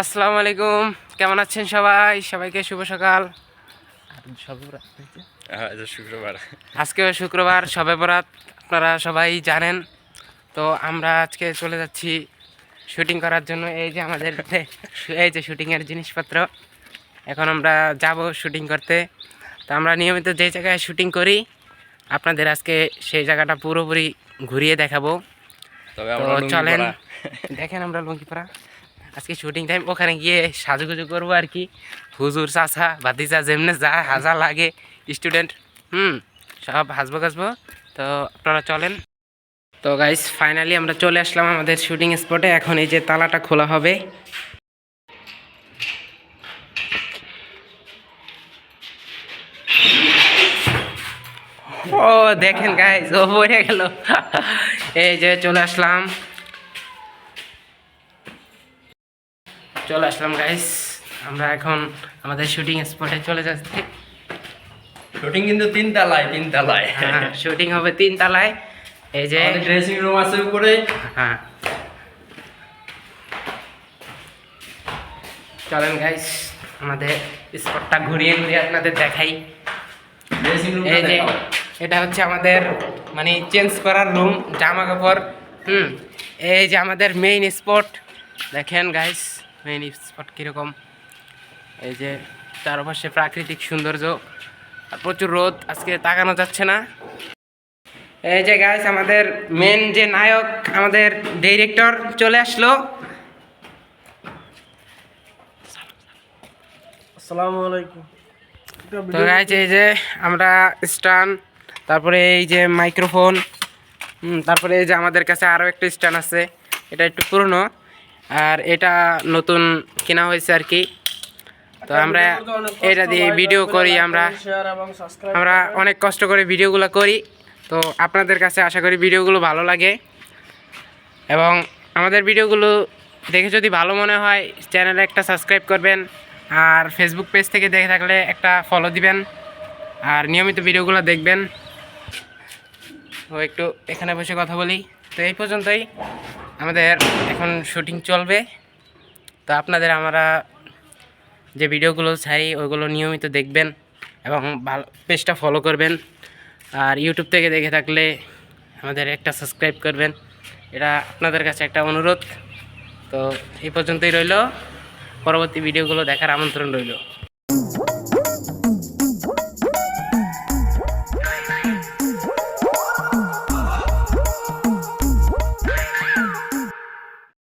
আসসালামু আলাইকুম। কেমন আছেন সবাই? সবাইকে শুভ সকাল। হ্যাঁ, শুক্রবার। আজকে শুক্রবার সবে বরাত আপনারা সবাই জানেন। তো আমরা আজকে চলে যাচ্ছি শুটিং করার জন্য। এই যে আমাদের এই যে শুটিংয়ের জিনিসপত্র। এখন আমরা যাব শুটিং করতে। তো আমরা নিয়মিত যে জায়গায় শুটিং করি আপনাদের আজকে সেই জায়গাটা পুরোপুরি ঘুরিয়ে দেখাবো। তবে আমরা চলেন দেখেন আমরা লঙ্কিপাড়া আজকে শুটিং টাইম ওখানে গিয়ে সাজুগুজু করব আর কি। হুজুর, চাচা, ভাতিজা, যেমনে যা হাজা লাগে স্টুডেন্ট হুম, সব হাসবো গাসবো তো আপনারা চলেন। তো গাইস ফাইনালি আমরা চলে আসলাম আমাদের শুটিং স্পটে এখন এই যে তালাটা খোলা হবে। ও, দেখেন গাইস ও পড়ে গেল। এই যে চলে আসলাম। চলে আসলাম গাইস আমরা এখন আমাদের শুটিং স্পটে চলে যাচ্ছি। শুটিং কিন্তু তিন তালায় তিন তালায়। শুটিং হবে তিন তলায়। এই যে ড্রেসিং রুম আছে উপরে। হ্যাঁ। চলেন গাইস আমাদের স্পটটা ঘুরিয়ে ঘুরিয়ে আপনাদের দেখাই। ড্রেসিং রুম এই যে এটা হচ্ছে আমাদের মানে চেঞ্জ করার রুম জামা কাপড়। হুম এই যে আমাদের মেইন স্পট দেখেন গাইস মেইন স্পট কীরকম। এই যে চারপাশে প্রাকৃতিক সৌন্দর্য। আর প্রচুর রোদ আজকে তাকানো যাচ্ছে না। এই যে গাইস আমাদের মেন যে নায়ক আমাদের ডিরেক্টর চলে আসলো। আসসালামু আলাইকুম। তো গাইজ এই যে আমরা স্ট্যান্ড তারপরে এই যে মাইক্রোফোন তারপরে এই যে আমাদের কাছে আরও একটা স্ট্যান্ড আছে। এটা একটু পুরনো। আর এটা নতুন কেনা হয়েছে আর কি। তো আমরা এটা দিয়ে ভিডিও করি আমরা। আমরা অনেক কষ্ট করে ভিডিওগুলো করি। তো আপনাদের কাছে আশা করি ভিডিওগুলো ভালো লাগে। এবং আমাদের ভিডিওগুলো দেখে যদি ভালো মনে হয় চ্যানেলে একটা সাবস্ক্রাইব করবেন। আর ফেসবুক পেজ থেকে দেখে থাকলে একটা ফলো দিবেন। আর নিয়মিত ভিডিওগুলো দেখবেন। তো একটু এখানে বসে কথা বলি। তো এই পর্যন্তই। আমাদের এখন শুটিং চলবে। তো আপনাদের আমরা যে ভিডিওগুলো ছাড়ি ওইগুলো নিয়মিত দেখবেন এবং ভালো পেজটা ফলো করবেন। আর ইউটিউব থেকে দেখে থাকলে আমাদের একটা সাবস্ক্রাইব করবেন। এটা আপনাদের কাছে একটা অনুরোধ। তো এই পর্যন্তই রইল। পরবর্তী ভিডিওগুলো দেখার আমন্ত্রণ রইল।